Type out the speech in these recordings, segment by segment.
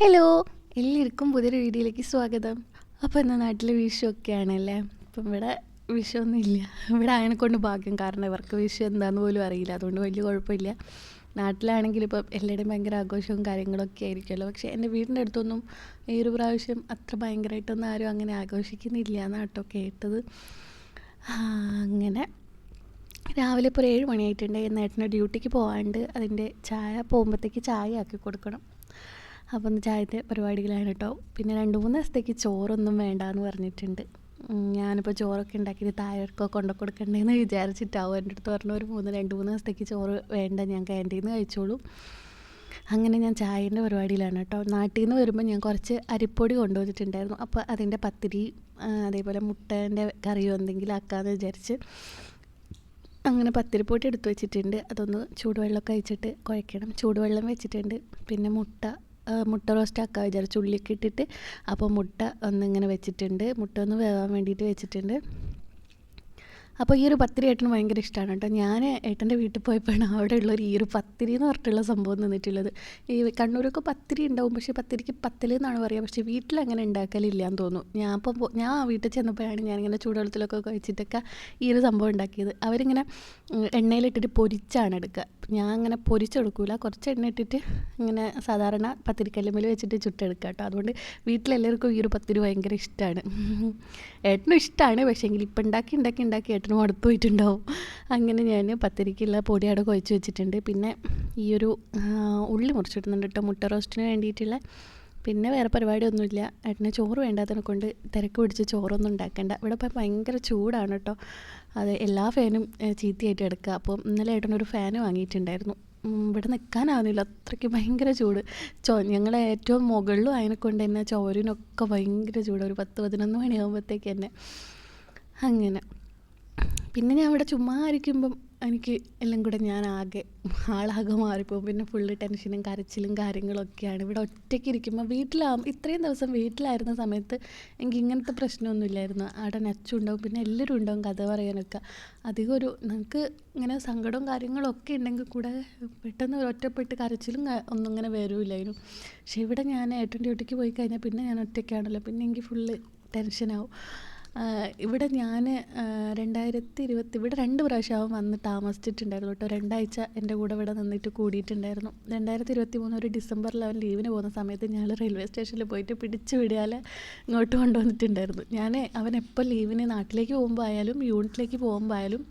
Hello എല്ലാവർക്കും പുതിയൊരു വീഡിയോയിലേക്ക് സ്വാഗതം. അപ്പോൾ എന്നാൽ നാട്ടിൽ വിഷു ആണല്ലേ അപ്പം ഇവിടെ വിഷു ഒന്നും ഇവിടെ ആയനെ കൊണ്ട് ഭാഗ്യം കാരണം ഇവർക്ക് വിഷു എന്താണെന്ന് പോലും അറിയില്ല. അതുകൊണ്ട് വലിയ കുഴപ്പമില്ല. നാട്ടിലാണെങ്കിൽ ഇപ്പം എല്ലാവരുടെയും ഭയങ്കര ആഘോഷവും കാര്യങ്ങളൊക്കെ ആയിരിക്കുമല്ലോ. പക്ഷേ എന്റെ വീടിന്റെ അടുത്തൊന്നും ഈ ഒരു പ്രാവശ്യം അത്ര ഭയങ്കരമായിട്ടൊന്നും ആരും അങ്ങനെ ആഘോഷിക്കുന്നില്ല എന്നാട്ടോ കേട്ടോ കേട്ടത്. അങ്ങനെ രാവിലെ ഇപ്പോൾ ഒരു ഏഴ് മണിയായിട്ടുണ്ട്. നേട്ടന്റെ ഡ്യൂട്ടിക്ക് പോകാണ്ട് അതിന്റെ ചായ പോകുമ്പോഴത്തേക്ക് ചായ ആക്കി കൊടുക്കണം. അപ്പം ഒന്ന് ചായത്തെ പരിപാടികളാണ് കേട്ടോ. പിന്നെ രണ്ട് മൂന്ന് ദിവസത്തേക്ക് ചോറൊന്നും വേണ്ട എന്ന് പറഞ്ഞിട്ടുണ്ട് ഞാനിപ്പോൾ ചോറൊക്കെ ഉണ്ടാക്കിയിട്ട് താഴേക്കോ കൊണ്ടു കൊടുക്കണ്ടേന്ന് വിചാരിച്ചിട്ടാവും. എന്റെ അടുത്ത് പറഞ്ഞ ഒരു മൂന്ന് രണ്ട് മൂന്ന് ദിവസത്തേക്ക് ചോറ് വേണ്ട ഞാൻ ക്യാന്റീനിൽ നിന്ന് കഴിച്ചോളൂ. അങ്ങനെ ഞാൻ ചായന്റെ പരിപാടിയിലാണ് കേട്ടോ. നാട്ടിൽ നിന്ന് വരുമ്പോൾ ഞാൻ കുറച്ച് അരിപ്പൊടി കൊണ്ടുവന്നിട്ടുണ്ടായിരുന്നു. അപ്പോൾ അതിന്റെ പത്തിരി അതേപോലെ മുട്ടേന്റെ കറിയോ എന്തെങ്കിലും ആക്കാമെന്ന് വിചാരിച്ച് അങ്ങനെ പത്തിരിപ്പൊടി എടുത്തു വെച്ചിട്ടുണ്ട്. അതൊന്ന് ചൂടുവെള്ളമൊക്കെ ഒഴിച്ചിട്ട് കുഴക്കണം. ചൂടുവെള്ളം വെച്ചിട്ടുണ്ട്. പിന്നെ മുട്ട മുട്ട റോസ്റ്റ് ആക്കാൻ വിചാരിച്ചു ഉള്ളിയൊക്കെ ഇട്ടിട്ട്. അപ്പോൾ മുട്ട ഒന്നിങ്ങനെ വെച്ചിട്ടുണ്ട്. മുട്ട ഒന്ന് വേവാൻ വേണ്ടിയിട്ട് വെച്ചിട്ടുണ്ട്. അപ്പോൾ ഈ ഒരു പത്തിരി ഏട്ടന് ഭയങ്കര ഇഷ്ടമാണ് കേട്ടോ. ഞാൻ ഏട്ടന്റെ വീട്ടിൽ പോയപ്പോഴാണ് അവിടെ ഉള്ളൊരു ഈ ഒരു പത്തിരി എന്ന് പറഞ്ഞിട്ടുള്ള സംഭവം നിന്നിട്ടുള്ളത് ഈ കണ്ണൂരൊക്കെ പത്തിരി ഉണ്ടാവും പക്ഷേ പത്തിരിക്ക് പത്തൽ എന്നാണ് പറയുക. പക്ഷേ വീട്ടിൽ അങ്ങനെ ഉണ്ടാക്കലില്ല എന്ന് തോന്നുന്നു. ഞാൻ അപ്പം ഞാൻ വീട്ടിൽ ചെന്നപ്പോഴാണ് ഞാനിങ്ങനെ ചൂടുവെള്ളത്തിലൊക്കെ കഴിച്ചിട്ടൊക്കെ ഈ ഒരു സംഭവം ഉണ്ടാക്കിയത്. അവരിങ്ങനെ എണ്ണയിലിട്ടിട്ട് പൊരിച്ചാണ് എടുക്കുക. ഞാൻ അങ്ങനെ പൊരിച്ചെടുക്കൂല. കുറച്ച് എണ്ണ ഇട്ടിട്ട് ഇങ്ങനെ സാധാരണ പത്തിരിക്കല്ലുമ്മൽ വെച്ചിട്ട് ചുട്ടെടുക്കുക കേട്ടോ. അതുകൊണ്ട് വീട്ടിലെല്ലാവർക്കും ഈ ഒരു പത്തിരി ഭയങ്കര ഇഷ്ടമാണ് ഏട്ടനും ഇഷ്ടമാണ് പക്ഷേ എങ്കിൽ ഇപ്പം ഉണ്ടാക്കി ഉണ്ടാക്കി ഉണ്ടാക്കി ഏട്ടനും മടുത്തു പോയിട്ടുണ്ടാവും. അങ്ങനെ ഞാൻ പത്തിരിക്കുള്ള പൊടി അവിടെ കുഴച്ച് വെച്ചിട്ടുണ്ട്. പിന്നെ ഈ ഒരു ഉള്ളി മുറിച്ചിടുന്നുണ്ട് കേട്ടോ മുട്ട റോസ്റ്റിന് വേണ്ടിയിട്ടുള്ള. പിന്നെ വേറെ പരിപാടിയൊന്നുമില്ല. ഏട്ടന് ചോറ് വേണ്ടാത്തതിനെ കൊണ്ട് തിരക്ക് പിടിച്ച് ചോറൊന്നും ഉണ്ടാക്കേണ്ട. ഇവിടെ ഇപ്പം ഭയങ്കര ചൂടാണ് കേട്ടോ. അത് എല്ലാ ഫാനും ചീത്തയായിട്ട് എടുക്കുക. അപ്പോൾ ഇന്നലെ ഏട്ടനൊരു ഫാൻ വാങ്ങിയിട്ടുണ്ടായിരുന്നു. ഇവിടെ നിൽക്കാനാവുന്നില്ല. അത്രയ്ക്ക് ഭയങ്കര ചൂട്. ചോ ഞങ്ങളെ ഏറ്റവും മുകളിലും അതിനെ കൊണ്ട് തന്നെ ചോരിനൊക്കെ ഭയങ്കര ചൂട്. ഒരു പത്ത് പതിനൊന്ന് മണിയാകുമ്പോഴത്തേക്ക് തന്നെ. അങ്ങനെ. പിന്നെ ഞാൻ ഇവിടെ ചുമ്മാ ഇരിക്കുമ്പം എനിക്ക് എല്ലാം കൂടെ ഞാൻ ആകെ ആളാകെ മാറിപ്പോകും പിന്നെ ഫുള്ള് ടെൻഷനും കരച്ചിലും കാര്യങ്ങളൊക്കെയാണ് ഇവിടെ ഒറ്റയ്ക്ക് ഇരിക്കുമ്പോൾ വീട്ടിലാകുമ്പോൾ ഇത്രയും ദിവസം വീട്ടിലായിരുന്ന സമയത്ത് എനിക്ക് ഇങ്ങനത്തെ പ്രശ്നമൊന്നുമില്ലായിരുന്നു അവിടെ നച്ചുണ്ടാവും പിന്നെ എല്ലാവരും ഉണ്ടാവും കഥ പറയാനൊക്കെ. അധികം ഒരു നമുക്ക് ഇങ്ങനെ സങ്കടവും കാര്യങ്ങളൊക്കെ ഉണ്ടെങ്കിൽ കൂടെ പെട്ടെന്ന് ഒറ്റപ്പെട്ട് കരച്ചിലും ഒന്നും ഇങ്ങനെ വരില്ലായിരുന്നു പക്ഷേ ഇവിടെ ഞാൻ ഏട്ടൻ ഡ്യൂട്ടിക്ക് പോയി കഴിഞ്ഞാൽ പിന്നെ ഞാൻ ഒറ്റയ്ക്കാണല്ലോ. പിന്നെ എനിക്ക് ഫുള്ള് ടെൻഷനാവും ഇവിടെ ഞാൻ രണ്ടായിരത്തി ഇരുപത്തി ഇവിടെ രണ്ട് പ്രാവശ്യം വന്ന് താമസിച്ചിട്ടുണ്ടായിരുന്നു കേട്ടോ. രണ്ടാഴ്ച എന്റെ കൂടെ ഇവിടെ നിന്നിട്ട് കൂടിയിട്ടുണ്ടായിരുന്നു. രണ്ടായിരത്തി ഇരുപത്തി മൂന്ന് ഒരു ഡിസംബറിൽ അവൻ ലീവിന് പോകുന്ന സമയത്ത് ഞങ്ങൾ റെയിൽവേ സ്റ്റേഷനിൽ പോയിട്ട് പിടിച്ച് വിടിയാൽ ഇങ്ങോട്ട് കൊണ്ടുവന്നിട്ടുണ്ടായിരുന്നു. ഞാൻ അവൻ എപ്പോൾ ലീവിന് നാട്ടിലേക്ക് പോകുമ്പോൾ ആയാലും യൂണിറ്റിലേക്ക് പോകുമ്പോൾ ആയാലും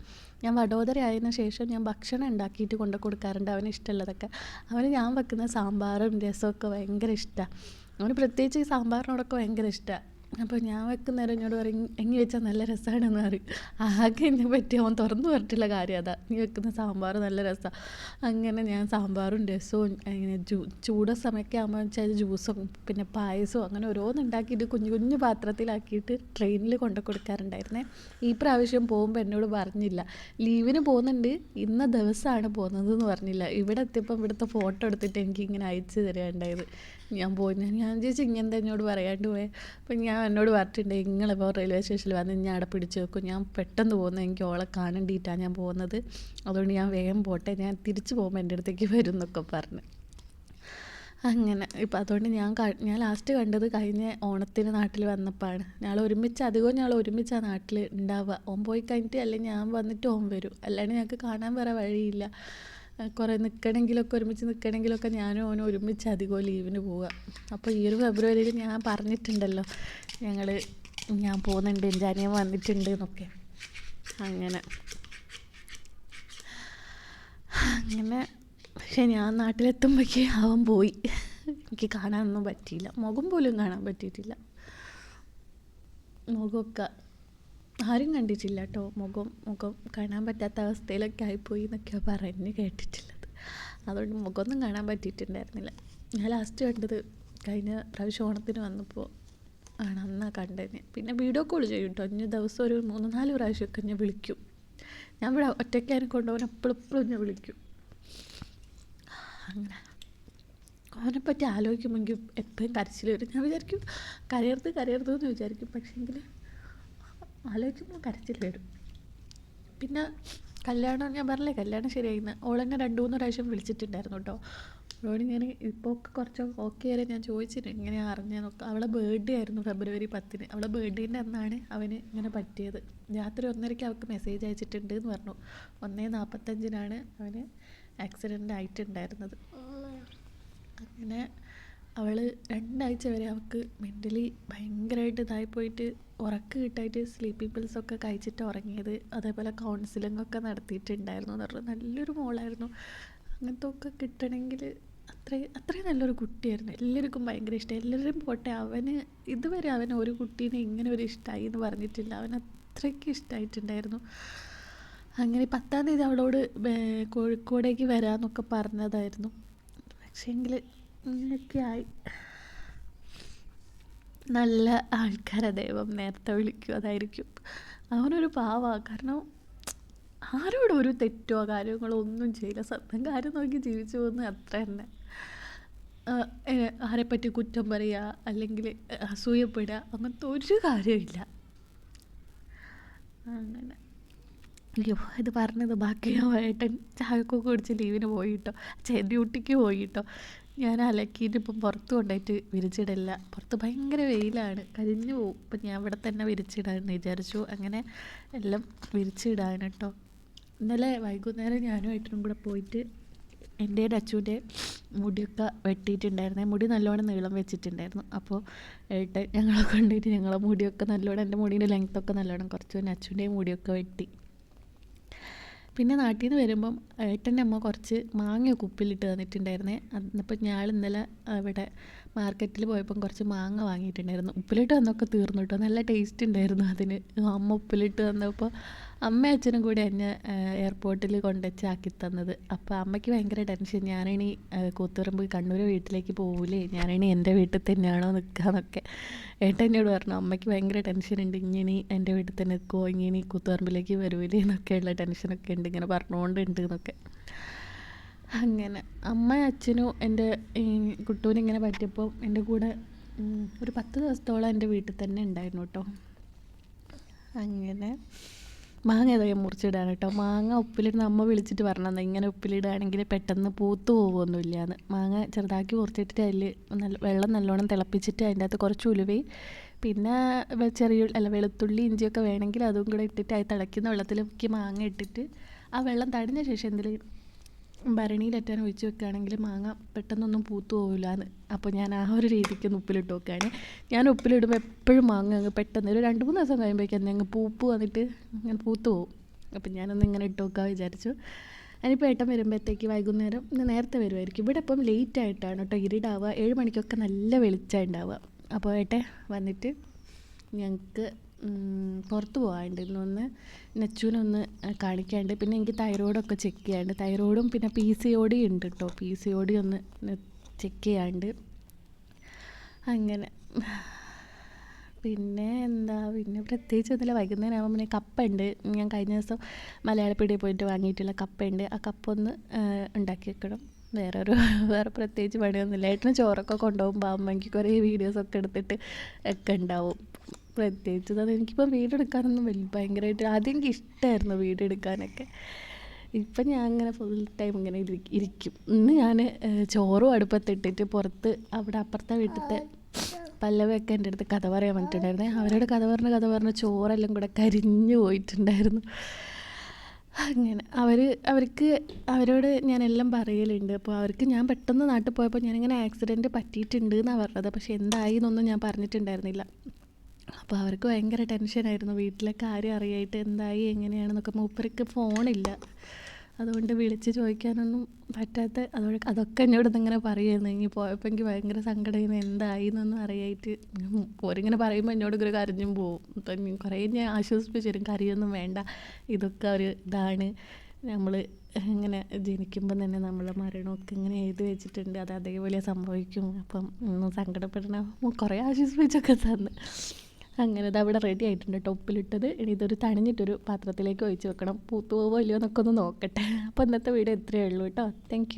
ഞാൻ വഡോദര ആയതിനു ശേഷം ഞാൻ ഭക്ഷണം ഉണ്ടാക്കിയിട്ട് കൊണ്ടു കൊടുക്കാറുണ്ട് അവന് ഇഷ്ടമുള്ളതൊക്കെ. അവന് ഞാൻ വെക്കുന്ന സാമ്പാറും രസമൊക്കെ ഭയങ്കര ഇഷ്ടമാണ് അവന് പ്രത്യേകിച്ച് ഈ സാമ്പാറിനോടൊക്കെ ഭയങ്കര ഇഷ്ടമാണ് അപ്പോൾ ഞാൻ വെക്കുന്നേരം എന്നോട് പറയും എങ്ങി വെച്ചാൽ നല്ല രസമാണെന്ന് പറയും. ആകെ എന്നെ പറ്റി അവൻ തുറന്നു പറഞ്ഞിട്ടുള്ള കാര്യം അതാ. നീ വെക്കുന്ന സാമ്പാർ നല്ല രസമാണ് അങ്ങനെ ഞാൻ സാമ്പാറും രസവും ഇങ്ങനെ ജൂ ചൂട സമയമൊക്കെ ആകുമ്പോൾ വെച്ചാൽ ജ്യൂസും പിന്നെ പായസവും അങ്ങനെ ഓരോന്ന് ഉണ്ടാക്കിയിട്ട് കുഞ്ഞു കുഞ്ഞു പാത്രത്തിലാക്കിയിട്ട് ട്രെയിനിൽ കൊണ്ടു കൊടുക്കാറുണ്ടായിരുന്നേ. ഈ പ്രാവശ്യം പോകുമ്പോൾ എന്നോട് പറഞ്ഞില്ല. ലീവിന് പോകുന്നുണ്ട്. ഇന്ന ദിവസമാണ് പോകുന്നത് എന്ന് പറഞ്ഞില്ല. ഇവിടെ എത്തിയപ്പോൾ ഇവിടുത്തെ ഫോട്ടോ എടുത്തിട്ട് എനിക്ക് ഇങ്ങനെ അയച്ചു തരികയുണ്ടായത് ഞാൻ പോയി ഞാൻ ഞാൻ ചേച്ചി ഇങ്ങനെ എന്നോട് പറയാണ്ട് പോയെ. അപ്പം ഞാൻ എന്നോട് പറഞ്ഞിട്ടുണ്ട് നിങ്ങളിപ്പോൾ റെയിൽവേ സ്റ്റേഷനിൽ വന്ന് ഞാൻ അവിടെ പിടിച്ച് വെക്കും. ഞാൻ പെട്ടെന്ന് പോകുന്നത് എനിക്ക് ഓളെ കാണേണ്ടിയിട്ടാണ് ഞാൻ പോകുന്നത്. അതുകൊണ്ട് ഞാൻ വേഗം പോട്ടെ. ഞാൻ തിരിച്ച് പോകുമ്പോൾ എന്റെ അടുത്തേക്ക് വരും എന്നൊക്കെ പറഞ്ഞു. അങ്ങനെ. ഇപ്പം അതുകൊണ്ട് ഞാൻ ഞാൻ ലാസ്റ്റ് കണ്ടത് കഴിഞ്ഞ ഓണത്തിന് നാട്ടിൽ വന്നപ്പോഴാണ് ഞങ്ങൾ ഒരുമിച്ച് അധികവും ഞങ്ങൾ ഒരുമിച്ചാണ് നാട്ടിൽ ഉണ്ടാവുക ഓൻ പോയി കഴിഞ്ഞിട്ട് അല്ലെങ്കിൽ ഞാൻ വന്നിട്ട് ഓൻ വരും. അല്ലാണ്ട് ഞങ്ങൾക്ക് കാണാൻ വേറെ വഴിയില്ല. കുറേ നിൽക്കണമെങ്കിലൊക്കെ ഒരുമിച്ച് നിൽക്കണമെങ്കിലൊക്കെ ഞാനും ഓനും ഒരുമിച്ച് അധികവും ലീവിന് പോവുക. അപ്പോൾ ഈ ഒരു ഫെബ്രുവരിയിൽ ഞാൻ പറഞ്ഞിട്ടുണ്ടല്ലോ ഞങ്ങൾ ഞാൻ പോകുന്നുണ്ട് ജാനിയൻ വന്നിട്ടുണ്ട് എന്നൊക്കെ. അങ്ങനെ. അങ്ങനെ. പക്ഷെ ഞാൻ നാട്ടിലെത്തുമ്പോഴേക്ക് അവൻ പോയി. എനിക്ക് കാണാനൊന്നും പറ്റിയില്ല. മുഖം പോലും കാണാൻ പറ്റിയിട്ടില്ല. മുഖമൊക്കെ ആരും കണ്ടിട്ടില്ല കേട്ടോ മുഖം മുഖം കാണാൻ പറ്റാത്ത അവസ്ഥയിലൊക്കെ ആയിപ്പോയി എന്നൊക്കെയാണ് പറഞ്ഞ് കേട്ടിട്ടുള്ളത്. അതുകൊണ്ട് മുഖമൊന്നും കാണാൻ പറ്റിയിട്ടുണ്ടായിരുന്നില്ല. ഞാൻ ലാസ്റ്റ് കണ്ടത് കഴിഞ്ഞ പ്രാവശ്യം ഓണത്തിന് വന്നപ്പോൾ ആണ് അന്നാ കണ്ടത്. പിന്നെ വീഡിയോ കോൾ ചെയ്യും കേട്ടോ അഞ്ച് ദിവസം ഒരു മൂന്ന് നാല് പ്രാവശ്യമൊക്കെ ഞാൻ വിളിക്കും. ഞാൻ ഇവിടെ ഒറ്റയ്ക്കാരും കൊണ്ടുപോകാൻ എപ്പോഴും എപ്പോഴും ഞാൻ വിളിക്കും. അങ്ങനെ. അവനെ പറ്റി ആലോചിക്കുമ്പോൾ എപ്പോഴും കരച്ചിൽ വരും. ഞാൻ വിചാരിക്കും കരയരുത് കരയരുത് എന്ന് വിചാരിക്കും. പക്ഷേങ്കിൽ ആലോചിക്കുമ്പോൾ കരച്ചിൽ വരും. പിന്നെ കല്യാണം ഞാൻ പറഞ്ഞില്ലേ കല്യാണം ശരിയായിരുന്നു ഓളെന്നെ രണ്ട് മൂന്ന് പ്രാവശ്യം വിളിച്ചിട്ടുണ്ടായിരുന്നു കേട്ടോ അവളോട് ഞാൻ ഇപ്പോൾ ഒക്കെ കുറച്ച് ഓക്കെ ആയാലും ഞാൻ ചോദിച്ചിട്ട് അറിഞ്ഞാൽ നോക്കാം അവളെ ബർത്ത്ഡേ ആയിരുന്നു ഫെബ്രുവരി പത്തിന്. അവളെ ബർത്ത്ഡേന്റെ അന്നാണ് അവന് ഇങ്ങനെ പറ്റിയത്. രാത്രി ഒന്നരയ്ക്ക് അവൾക്ക് മെസ്സേജ് അയച്ചിട്ടുണ്ട് എന്ന് പറഞ്ഞു. ഒന്നേ നാൽപ്പത്തഞ്ചിനാണ് അവന് ആക്സിഡന്റ് ആയിട്ടുണ്ടായിരുന്നത്. അങ്ങനെ അവൾ രണ്ടാഴ്ച വരെ അവൾക്ക് മെന്റലി ഭയങ്കരമായിട്ട് ഇതായി പോയിട്ട് ഉറക്ക് കിട്ടായിട്ട് സ്ലീപ്പിംഗ് പിൽസൊക്കെ കഴിച്ചിട്ട് ഉറങ്ങിയത്. അതേപോലെ കൗൺസിലിംഗ് ഒക്കെ നടത്തിയിട്ടുണ്ടായിരുന്നു എന്ന് പറഞ്ഞു. നല്ലൊരു മോളായിരുന്നു. അങ്ങനത്തെ ഒക്കെ കിട്ടണമെങ്കിൽ അത്രയും അത്രയും നല്ലൊരു കുട്ടിയായിരുന്നു. എല്ലാവർക്കും ഭയങ്കര ഇഷ്ടം എല്ലാവരും പോട്ടെ അവന് ഇതുവരെ അവന് ഒരു കുട്ടീനെ ഇങ്ങനെ ഒരു ഇഷ്ടമായി എന്ന് പറഞ്ഞിട്ടില്ല. അവൻ അത്രയ്ക്ക് ഇഷ്ടമായിട്ടുണ്ടായിരുന്നു അങ്ങനെ പത്താം തീയതി അവളോട് കോഴിക്കോടേക്ക് വരാമെന്നൊക്കെ പറഞ്ഞതായിരുന്നു. പക്ഷേങ്കിൽ ഇങ്ങനെയൊക്കെ ആയി നല്ല ആൾക്കാരെ ദൈവം. നേരത്തെ വിളിക്കും അതായിരിക്കും. അവനൊരു പാവാ. കാരണം ആരോടും ഒരു തെറ്റോ കാര്യങ്ങളോ ഒന്നും ചെയ്യില്ല. സ്വന്തം കാര്യം നോക്കി ജീവിച്ചു പോകുന്നത് അത്ര തന്നെ. ആരെപ്പറ്റി കുറ്റം പറയുക അല്ലെങ്കിൽ അസൂയപ്പെടുക അങ്ങനത്തെ ഒരു കാര്യമില്ല അങ്ങനെ. അയ്യോ ഇത് പറഞ്ഞത് ബാക്കി ഏട്ടൻ ചായക്കൊക്കെ കുടിച്ച് ലീവിന് പോയിട്ടോ ചേ ഡ്യൂട്ടിക്ക് പോയിട്ടോ ഞാൻ അലക്കിയിട്ട് ഇപ്പം പുറത്ത് കൊണ്ടായിട്ട് വിരിച്ചിടില്ല. പുറത്ത് ഭയങ്കര വെയിലാണ്. കരിഞ്ഞു പോവും. ഇപ്പം ഞാൻ ഇവിടെ തന്നെ വിരിച്ചിടാമെന്ന് വിചാരിച്ചു. അങ്ങനെ എല്ലാം വിരിച്ചിടാൻ കേട്ടോ. ഇന്നലെ വൈകുന്നേരം ഞാനും ഏട്ടനും കൂടെ പോയിട്ട് എന്റെ അച്ചുവിന്റെ മുടിയൊക്കെ വെട്ടിയിട്ടുണ്ടായിരുന്നേ. മുടി നല്ലോണം നീളം വെച്ചിട്ടുണ്ടായിരുന്നു. അപ്പോൾ ഏട്ടൻ ഞങ്ങളെ കൊണ്ടുപോയിട്ട് ഞങ്ങളെ മുടിയൊക്കെ നല്ലോണം എന്റെ മുടീന്റെ ലെങ്ത്തൊക്കെ നല്ലോണം കുറച്ചു. അച്ചുവിന്റെ മുടിയൊക്കെ വെട്ടി. പിന്നെ നാട്ടിൽ നിന്ന് വരുമ്പം ഏട്ടന്റെ അമ്മ കുറച്ച് മാങ്ങയൊക്കെ ഉപ്പിലിട്ട് തന്നിട്ടുണ്ടായിരുന്നേ. അപ്പോൾ ഞാൻ ഇന്നലെ അവിടെ മാർക്കറ്റിൽ പോയപ്പം കുറച്ച് മാങ്ങ വാങ്ങിയിട്ടുണ്ടായിരുന്നു. ഉപ്പിലിട്ട് വന്നൊക്കെ തീർന്നു കേട്ടോ നല്ല ടേസ്റ്റ് ഉണ്ടായിരുന്നു അതിന്. അമ്മ ഉപ്പിലിട്ട് തന്നപ്പോൾ അമ്മ അച്ഛനും കൂടി എന്നെ എയർപോർട്ടിൽ കൊണ്ടുവച്ചാക്കി തന്നത്. അപ്പോൾ അമ്മയ്ക്ക് ഭയങ്കര ടെൻഷൻ ഞാനിനി കൂത്തുപറമ്പ് കണ്ണൂർ വീട്ടിലേക്ക് പോകൂലേ ഞാനിനി എന്റെ വീട്ടിൽ തന്നെയാണോ നിൽക്കാന്നൊക്കെ ഏട്ടൻ എന്നോട് പറഞ്ഞു. അമ്മയ്ക്ക് ഭയങ്കര ടെൻഷൻ ഉണ്ട്. ഇങ്ങനെ എന്റെ വീട്ടിൽ തന്നെ നിൽക്കുമോ ഇങ്ങനെ കൂത്തുപറമ്പിലേക്ക് വരൂലേ എന്നൊക്കെയുള്ള ടെൻഷനൊക്കെ ഉണ്ട്. ഇങ്ങനെ പറഞ്ഞുകൊണ്ടുണ്ട് എന്നൊക്കെ. അങ്ങനെ. അമ്മ അച്ഛനും എന്റെ കുട്ടൂനിങ്ങനെ പറ്റിയപ്പോൾ എന്റെ കൂടെ ഒരു പത്ത് ദിവസത്തോളം എന്റെ വീട്ടിൽ തന്നെ ഉണ്ടായിരുന്നു കേട്ടോ. അങ്ങനെ. മാങ്ങ ഏതാ ഞാൻ മുറിച്ചിടാണ് കേട്ടോ. മാങ്ങ ഉപ്പിലിടുന്ന അമ്മ വിളിച്ചിട്ട് പറഞ്ഞത് ഇങ്ങനെ ഉപ്പിലിടുകയാണെങ്കിൽ പെട്ടെന്ന് പൂത്ത് പോകുമൊന്നുമില്ല എന്ന് മാങ്ങ ചെറുതാക്കി മുറിച്ചിട്ടിട്ട് അതിൽ നല്ല വെള്ളം നല്ലോണം തിളപ്പിച്ചിട്ട് അതിന്റെ അകത്ത് കുറച്ച് ഉലുവയും പിന്നെ ചെറിയ അല്ല വെളുത്തുള്ളി ഇഞ്ചിയൊക്കെ വേണമെങ്കിൽ അതും കൂടെ ഇട്ടിട്ട് അത് തിളയ്ക്കുന്ന വെള്ളത്തിൽ മുക്കി മാങ്ങ ഇട്ടിട്ട് ആ വെള്ളം തടിഞ്ഞ ശേഷം എന്തെങ്കിലും ഭരണിയിലേറ്റാൻ ഒഴിച്ച് വെക്കുകയാണെങ്കിൽ മാങ്ങ പെട്ടെന്നൊന്നും പൂത്തു പോകില്ല എന്ന്. അപ്പോൾ ഞാൻ ആ ഒരു രീതിക്ക് ഒന്ന് ഉപ്പിലിട്ട് വെക്കുകയാണ് ഞാൻ ഉപ്പിലിടുമ്പോൾ എപ്പോഴും മാങ്ങ അങ്ങ് പെട്ടെന്ന് ഒരു രണ്ട് മൂന്ന് ദിവസം കഴിയുമ്പോഴേക്കും അങ്ങ് പൂപ്പ് വന്നിട്ട് അങ്ങനെ പൂത്തു പോകും അപ്പം ഞാനൊന്ന് ഇങ്ങനെ ഇട്ട് വെക്കാൻ വിചാരിച്ചു. അതിനിപ്പോൾ ഏട്ടൻ വരുമ്പോഴത്തേക്ക് വൈകുന്നേരം ഇന്ന് നേരത്തെ വരുമായിരിക്കും. ഇവിടെ ഇപ്പം ലേറ്റ് ആയിട്ടാണ് കേട്ടോ. ഇരുടാവുക. ഏഴ് മണിക്കൊക്കെ നല്ല വെളിച്ചം ഉണ്ടാവുക. അപ്പോൾ ഏട്ടൻ വന്നിട്ട് ഞങ്ങൾക്ക് പുറത്ത് പോകാനുണ്ട് ഇന്നൊന്ന് നെച്ചൂനൊന്ന് കാണിക്കാണ്ട്. പിന്നെ എനിക്ക് തൈറോയ്ഡൊക്കെ ചെക്ക് ചെയ്യാണ്ട്. തൈറോയ്ഡും പിന്നെ പി സി ഒ ഡി ഉണ്ട് കേട്ടോ പി സി ഒ ഡി ഒന്ന് ചെക്ക് ചെയ്യാണ്ട്. അങ്ങനെ. പിന്നെ എന്താ? പിന്നെ പ്രത്യേകിച്ച് ഒന്നുമില്ല. വൈകുന്നേരം ആകുമ്പോൾ പിന്നെ കപ്പുണ്ട് ഞാൻ കഴിഞ്ഞ ദിവസം മലയാളപ്പീടിയിൽ പോയിട്ട് വാങ്ങിയിട്ടുള്ള കപ്പുണ്ട് ആ കപ്പ ഒന്ന് ഉണ്ടാക്കി വെക്കണം. വേറെ ഒരു വേറെ പ്രത്യേകിച്ച് പണിയൊന്നുമില്ല. ഏട്ടന് ചോറൊക്കെ കൊണ്ടുപോകുമ്പോൾ അമ്മയ്ക്ക് കുറേ വീഡിയോസൊക്കെ എടുത്തിട്ട് ഒക്കെ ഉണ്ടാവും. പ്രത്യേകിച്ച് അത് എനിക്കിപ്പോൾ വീടെടുക്കാനൊന്നും വലിയ ഭയങ്കരമായിട്ട് ആദ്യം എനിക്ക് ഇഷ്ടമായിരുന്നു വീടെടുക്കാനൊക്കെ. ഇപ്പം ഞാൻ അങ്ങനെ ഫുൾ ടൈം ഇങ്ങനെ ഇരിക്കും. ഇന്ന് ഞാൻ ചോറും അടുപ്പത്തിട്ടിട്ട് പുറത്ത് അവിടെ അപ്പുറത്തെ വീട്ടിലത്തെ പല്ലവയൊക്കെ എന്റെ അടുത്ത് കഥ പറയാൻ വന്നിട്ടുണ്ടായിരുന്നേ. അവരോട് കഥ പറഞ്ഞ കഥ പറഞ്ഞ ചോറെല്ലാം കൂടെ കരിഞ്ഞു പോയിട്ടുണ്ടായിരുന്നു. അങ്ങനെ അവർ അവർക്ക് അവരോട് ഞാൻ എല്ലാം പറയലുണ്ട്. അപ്പോൾ അവർക്ക് ഞാൻ പെട്ടെന്ന് നാട്ടിൽ പോയപ്പോൾ ഞാനിങ്ങനെ ആക്സിഡന്റ് പറ്റിയിട്ടുണ്ട് എന്നാണ് പറഞ്ഞത്. പക്ഷേ എന്തായി എന്നൊന്നും ഞാൻ പറഞ്ഞിട്ടുണ്ടായിരുന്നില്ല. അപ്പോൾ അവർക്ക് ഭയങ്കര ടെൻഷനായിരുന്നു വീട്ടിലെ കാര്യം അറിയായിട്ട് എന്തായി എങ്ങനെയാണെന്നൊക്കെ. മൂപ്പർക്ക് ഫോണില്ല. അതുകൊണ്ട് വിളിച്ച് ചോദിക്കാനൊന്നും പറ്റാത്ത അതുകൊണ്ട് അതൊക്കെ എന്നോട് ഇങ്ങനെ പറയുമായിരുന്നു ഇനി പോയപ്പോൾ എനിക്ക് ഭയങ്കര സങ്കടം എന്തായി എന്നൊന്നും അറിയായിട്ട് ഓരിങ്ങനെ പറയുമ്പോൾ എന്നോട് ഇങ്ങനെ കരഞ്ഞും പോവും. അപ്പം കുറേ ഞാൻ ആശ്വസിപ്പിച്ചു തരും. കറിയൊന്നും വേണ്ട. ഇതൊക്കെ ഒരു ഇതാണ്. നമ്മൾ ഇങ്ങനെ ജനിക്കുമ്പം തന്നെ നമ്മളെ മരണമൊക്കെ ഇങ്ങനെ എഴുതി വെച്ചിട്ടുണ്ട്. അത് അതേപോലെ സംഭവിക്കും. അപ്പം ഒന്നും സങ്കടപ്പെടണ. കുറേ ആശ്വസിപ്പിച്ചൊക്കെ തന്ന്. അങ്ങനെ ഇത് അവിടെ റെഡി ആയിട്ടുണ്ട്. ടോപ്പിലിട്ടത്. ഇനി ഇതൊരു തണിഞ്ഞിട്ടൊരു പാത്രത്തിലേക്ക് ഒഴിച്ച് വെക്കണം. പൂത്തു പോവോ ഇല്ലയോ എന്നൊക്കെ ഒന്ന് നോക്കട്ടെ. അപ്പോൾ ഇന്നത്തെ വീഡിയോ ഇത്രയേ ഉള്ളൂ കേട്ടോ. താങ്ക്